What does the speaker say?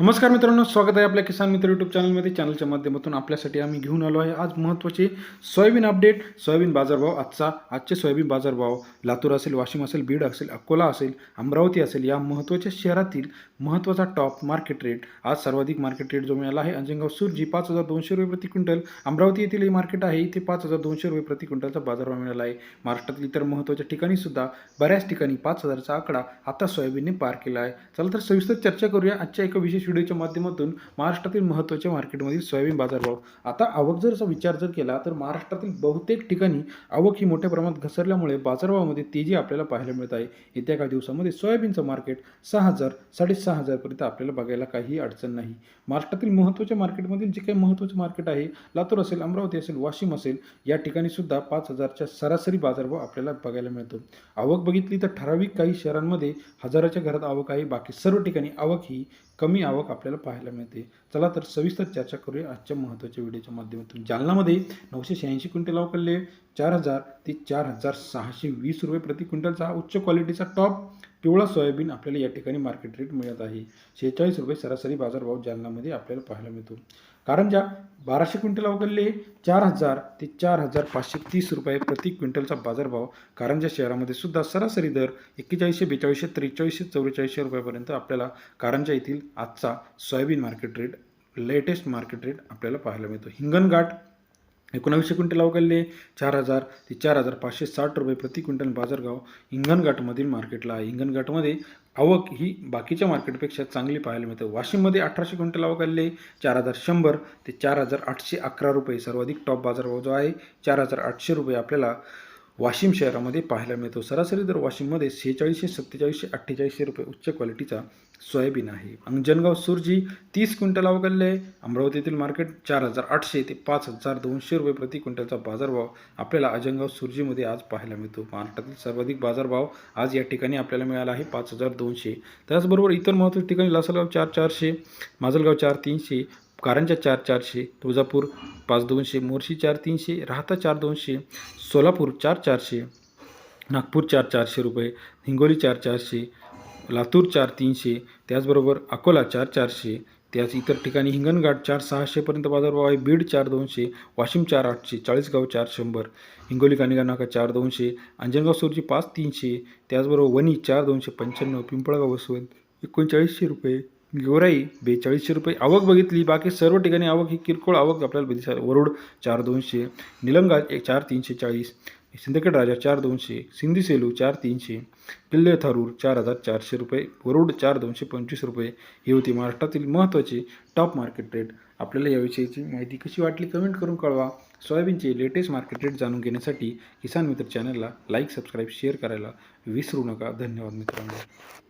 नमस्कार मित्रांनो स्वागत आहे आपल्या किसान मित्र यूट्यूब चॅनलमध्ये चॅनलच्या माध्यमातून आपल्यासाठी आम्ही घेऊन आलो आहे आज महत्त्वाचे सोयाबीन अपडेट सोयाबीन बाजारभाव आजचा आजचे सोयाबीन बाजारभाव लातूर असेल वाशिम असेल बीड असेल अकोला असेल अमरावती असेल या महत्त्वाच्या शहरातील महत्त्वाचा टॉप मार्केट रेट आज सर्वाधिक मार्केट रेट जो मिळाला आहे अंजनगाव सुरजी पाच हजार दोनशे रुपये प्रति क्विंटल. अमरावती येथील हे मार्केट आहे इथे पाच हजार दोनशे रुपये प्रति क्विंटलचा बाजारभाव मिळाला आहे. महाराष्ट्रातील इतर महत्त्वाच्या ठिकाणी सुद्धा बऱ्याच ठिकाणी पाच हजारचा आकडा आता सोयाबीनने पार केला आहे. चला तर सविस्तर चर्चा करूया. आजच्या एका विशेष व्हिडिओच्या माध्यमातून महाराष्ट्रातील महत्त्वाच्या मार्केटमधील सोयाबीन बाजारभाव. आता आवक जर असा विचार जर केला तर महाराष्ट्रातील बहुतेक ठिकाणी आवक ही मोठ्या प्रमाणात घसरल्यामुळे बाजारभावामध्ये तेजी आपल्याला पाहायला मिळत आहे. येत्या काही दिवसामध्ये सोयाबीनचं मार्केट सहा हजार साडेसहा हजारपर्यंत आपल्याला बघायला काहीही अडचण नाही. महाराष्ट्रातील महत्त्वाच्या मार्केटमधील जे काही महत्त्वाचं मार्केट आहे लातूर असेल अमरावती असेल वाशिम असेल या ठिकाणी सुद्धा पाच हजारच्या सरासरी बाजारभाव आपल्याला बघायला मिळतो. आवक बघितली तर ठराविक काही शहरांमध्ये हजाराच्या घरात आवक आहे बाकी सर्व ठिकाणी आवक ही कमी आवक आपल्याला पाहायला मिळते. चला तर सविस्तर चर्चा करूया आजच्या महत्त्वाच्या व्हिडिओच्या माध्यमातून. जालनामध्ये नऊशे शहाऐंशी क्विंटल अवकलले चार हजार ते चार हजार सहाशे वीस रुपये प्रति क्विंटलचा उच्च क्वालिटीचा टॉप पिवळा सोयाबीन आपल्याला या ठिकाणी मार्केट रेट मिळत आहे. शेहेचाळीस रुपये सरासरी बाजारभाव जालनामध्ये आपल्याला पाहायला मिळतो. कारंजा बाराशे क्विंटल अवघडले चार हजार ते चार हजार पाचशे तीस रुपये प्रति क्विंटलचा बाजारभाव कारंजा शहरामध्ये सुद्धा सरासरी दर एक्केचाळीसशे बेचाळीसशे त्रेचाळीसशे चौवेचाळीसशे रुपयापर्यंत आपल्याला कारंजा येथील आजचा soybean market rate latest market rate आपल्याला पाहायला मिळतो. हिंगणघाट एकोणावीसशे क्विंटल अवघडले चार हजार ते चार हजार पाचशे साठ रुपये प्रति क्विंटल बाजारगाव हिंगणघाटमधील मार्केटला आहे. हिंगणघाटमध्ये आवक ही बाकीच्या मार्केटपेक्षा चांगली पाहायला मिळते. वाशिममध्ये अठराशे क्विंटल आवक आलेले चार हजार शंभर ते चार हजार आठशे अकरा रुपये सर्वाधिक टॉप बाजारभाव जो आहे चार हजार आठशे रुपये आपल्याला वाशिम शहरामध्ये पाहायला मिळतो. सरासरी दर वाशिममध्ये सेहेचाळीसशे सत्तेचाळीसशे अठ्ठेचाळीसशे रुपये उच्च क्वालिटीचा सोयाबीन आहे. अंजनगाव सुरजी तीस क्विंटल अवघडले. आहे अमरावतीतील मार्केट चार हजार आठशे ते पाच हजार दोनशे रुपये प्रति क्विंटलचा बाजारभाव आपल्याला अजनगाव सुरजीमध्ये आज पाहायला मिळतो. महाराष्ट्रातील सर्वाधिक बाजारभाव आज या ठिकाणी आपल्याला मिळाला आहे पाच हजार दोनशे. त्याचबरोबर इतर महत्त्वाच्या ठिकाणी लासलगाव चार चारशे माजलगाव चार तीनशे कारंजा चार चारशे तुळजापूर पाच दोनशे मोर्शी चार तीनशे राहता चार दोनशे सोलापूर चार चारशे नागपूर चार चारशे रुपये हिंगोली चार चारशे लातूर चार तीनशे त्याचबरोबर अकोला चार चारशे त्याच इतर ठिकाणी हिंगणघाट चार सहाशेपर्यंत बाजारभाव आहे. बीड चार दोनशे वाशिम चार आठशे चाळीसगाव चार शंभर हिंगोली कानिगा नाका चार दोनशे अंजनगाव सुरजी पाच तीनशे त्याचबरोबर वणी चार दोनशे पंच्याण्णव पिंपळगाव वसवंत एकोणचाळीसशे रुपये. गेवराई बेचाळीसशे रुपये आवक बघितली. बाकी सर्व ठिकाणी आवक ही किरकोळ आवक आपल्याला दिसायला वरुड चार दोनशे निलंगा एक चार तीनशे चाळीस सिंदखेड राजा चार दोनशे सिंधी सेलू चार तीनशे किल्ले थारूर चार हजार चारशे रुपये वरुड चार दोनशे पंचवीस रुपये. ही होती महाराष्ट्रातील महत्त्वाचे टॉप मार्केट रेट आपल्याला याविषयीची माहिती कशी वाटली कमेंट करून कळवा. सोयाबीनचे लेटेस्ट मार्केट रेट जाणून घेण्यासाठी किसान मित्र चॅनलला लाईक सबस्क्राईब शेअर करायला विसरू नका. धन्यवाद मित्रांनो.